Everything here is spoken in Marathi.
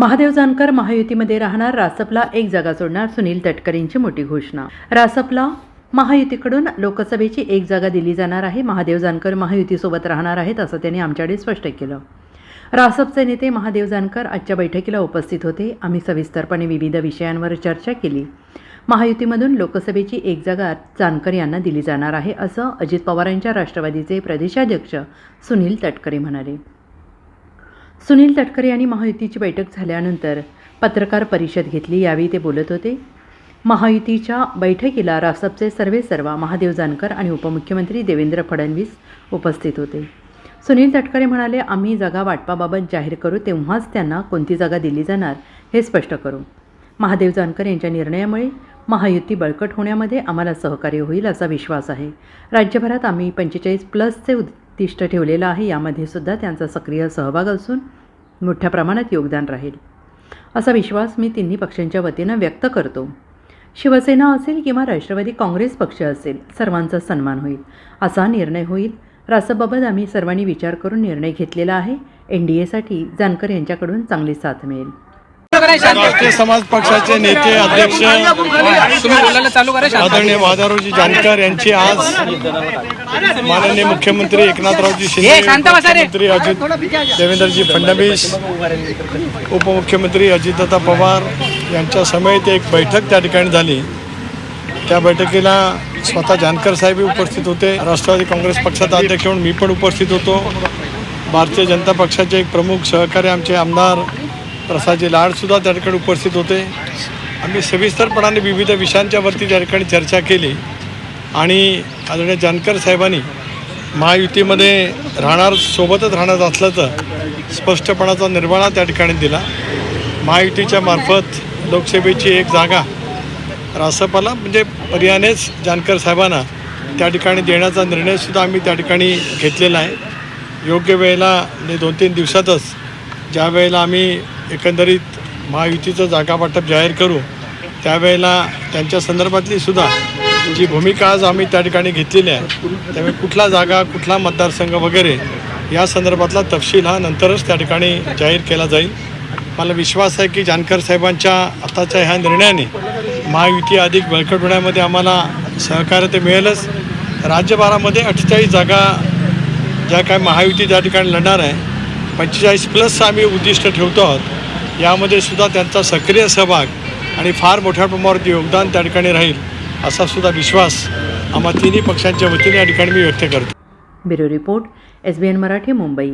महादेव जानकर महायुतीमध्ये राहणार रासपला एक जागा सोडणार सुनील तटकरेंची मोठी घोषणा. रासपला महायुतीकडून लोकसभेची एक जागा दिली जाणार आहे. महादेव जानकर महायुतीसोबत राहणार आहेत असं त्यांनी आमच्याकडे स्पष्ट केलं. रासपचे नेते महादेव जानकर आजच्या बैठकीला उपस्थित होते. आम्ही सविस्तरपणे विविध विषयांवर चर्चा केली. महायुतीमधून लोकसभेची एक जागा जानकर यांना दिली जाणार आहे असं अजित पवारांच्या राष्ट्रवादीचे प्रदेशाध्यक्ष सुनील तटकरे म्हणाले. सुनील तटकरे यांनी महायुतीची बैठक झाल्यानंतर पत्रकार परिषद घेतली यावेळी ते बोलत होते. महायुतीच्या बैठकीला रासपचे सर्वे सर्वा महादेव जानकर आणि उपमुख्यमंत्री देवेंद्र फडणवीस उपस्थित होते. सुनील तटकरे म्हणाले आम्ही जागा वाटपाबाबत जाहीर करू तेव्हाच त्यांना कोणती जागा दिली जाणार हे स्पष्ट करू. महादेव जानकर यांच्या निर्णयामुळे महायुती बळकट होण्यामध्ये आम्हाला सहकार्य होईल असा विश्वास आहे. राज्यभरात आम्ही पंचेचाळीस प्लसचे उद्दिष्ट ठेवलेलं आहे यामध्ये सुद्धा त्यांचा सक्रिय सहभाग असून मोठ्या प्रमाणात योगदान राहील. असा विश्वास मी तिन्ही पक्षांच्या वतीनं व्यक्त करतो. शिवसेना असेल किंवा राष्ट्रवादी काँग्रेस पक्ष असेल सर्वांचा सन्मान होईल. असा निर्णय होईल. रासबाबत आम्ही सर्वांनी विचार करून निर्णय घेतलेला आहे. एन डी एसाठी जानकर यांच्याकडून चांगली साथ मिळेल. राष्ट्रीय समाज पक्षाचे नेते अध्यक्ष. आदरणीय वादारोजी जानकर यांची आज माननीय मुख्यमंत्री एकनाथरावजी शिंदे अजित देवेंद्रजी फडणवीस उपमुख्यमंत्री अजितदादा पवार यांच्या समेत एक बैठक त्या ठिकाणी झाली. त्या बैठकीला स्वतः जानकर साहेबही उपस्थित होते. राष्ट्रवादी काँग्रेस पक्षाचा अध्यक्ष म्हणून मी पण उपस्थित होतो. भारतीय जनता पक्षाचे एक प्रमुख सहकारी आमचे आमदार प्रसादजी लाडसुद्धा त्या ठिकाणी उपस्थित होते. आम्ही सविस्तरपणाने विविध विषयांच्यावरती त्या ठिकाणी चर्चा केली. आणि आदरणीय जानकर साहेबांनी महायुतीमध्ये राहणार सोबतच राहणार असल्याचं स्पष्टपणाचा निर्वाळा त्या ठिकाणी दिला. महायुतीच्या मार्फत लोकसभेची एक जागा रासपाला म्हणजे पर्यानेच जानकर साहेबांना त्या ठिकाणी देण्याचा निर्णयसुद्धा आम्ही त्या ठिकाणी घेतलेला आहे. योग्य वेळेला म्हणजे दोन तीन दिवसातच ज्या वेळेला आम्ही एकंदरीत महायुतीचं जागा वाटप जाहीर करू त्यावेळेला त्यांच्या संदर्भातली सुद्धा जी भूमिका आज आम्ही त्या ठिकाणी घेतलेली आहे त्यामुळे कुठला जागा कुठला मतदारसंघ वगैरे या संदर्भातला तपशील हा नंतरच त्या ठिकाणी जाहीर केला जाईल. मला विश्वास आहे की जानकर साहेबांच्या आताच्या ह्या निर्णयाने महायुती अधिक बळकट होण्यामध्ये आम्हाला सहकार्य ते मिळेलच. राज्यभरामध्ये अठ्ठेचाळीस जागा ज्या काय महायुती त्या ठिकाणी लढणार आहे पंचेचाळीस प्लस आम्ही उद्दिष्ट ठेवतो आहोत. यामध्ये सुद्धा त्यांचा सक्रिय सहभाग आणि फार मोठ्या प्रमाणावर योगदान त्या ठिकाणी राहील असा सुद्धा विश्वास आम्हा तिन्ही पक्षांच्या वतीने या ठिकाणी मी व्यक्त करतो. Bureau report S B N Marathi Mumbai.